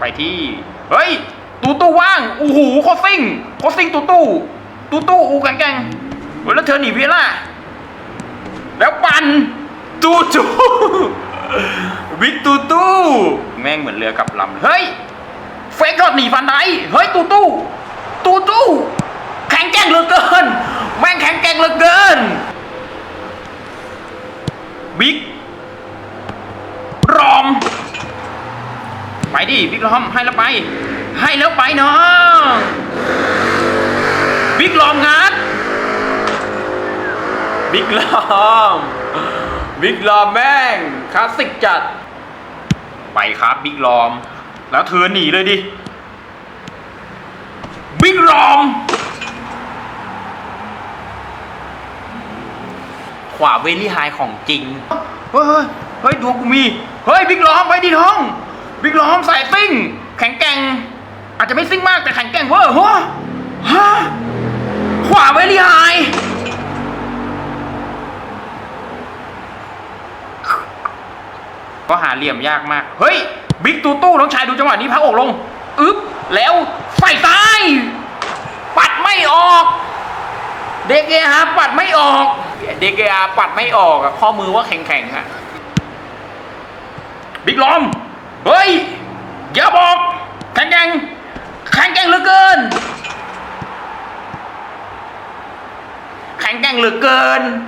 ไปที่เฮ้ยตูตู้ว่างโอ้โหโคซิ่งโคซิ่งตูตู้ตูตู้อูแกงแกงเฮ้ยแล้วเธอหนีเวียล่ะแล้วปันตูตู้บิ๊กตูตู้แม่งเหมือนเรือกับลำเฮ้ยเฟกรอดหนีฟันไดเฮ้ยตูตู้ตูตู้แข็งแกร่งเหลือเกิน แม่งแข็งแกร่งเหลือเกินบิ๊ก รอม ไป ดิบิ๊กรอมให้แล้วไป ให้แล้วไปเนาะบิ๊กรอมงัดบิ๊กรอมบิ๊กรอมแม่งคลาสสิกจัด ไปครับบิ๊กรอม แล้วเธอหนีเลยดิบิ๊กรอม ขวาเวลี่ไฮของจริง เฮ้ยเฮ้ยดวงกูมี เฮ้ยบิ๊กลอมไปดิท้อง บิ๊กล้อมสายซิ่ง แข็งแกร่ง อาจจะไม่ซิ่งมากแต่แข็งแกร่งเว้ยหัวฮะขวาเวลี่ไฮก็หาเหลี่ยมยากมาก เฮ้ย บิ๊กตูตู้น้องชายดูจังหวะนี้พักอกลง อึ๊บ แล้วใส่ซ้าย ปัดไม่ออก เด็กเออาปัดไม่ออก เด็กเออาปัดไม่ออกอะข้อมือว่าแข็งๆอะบิ๊กล้อม เฮ้ยอย่าบอกแข็งแกร่งแข็งแกร่งเหลือเกิน แข็งแกร่งเหลือเกิน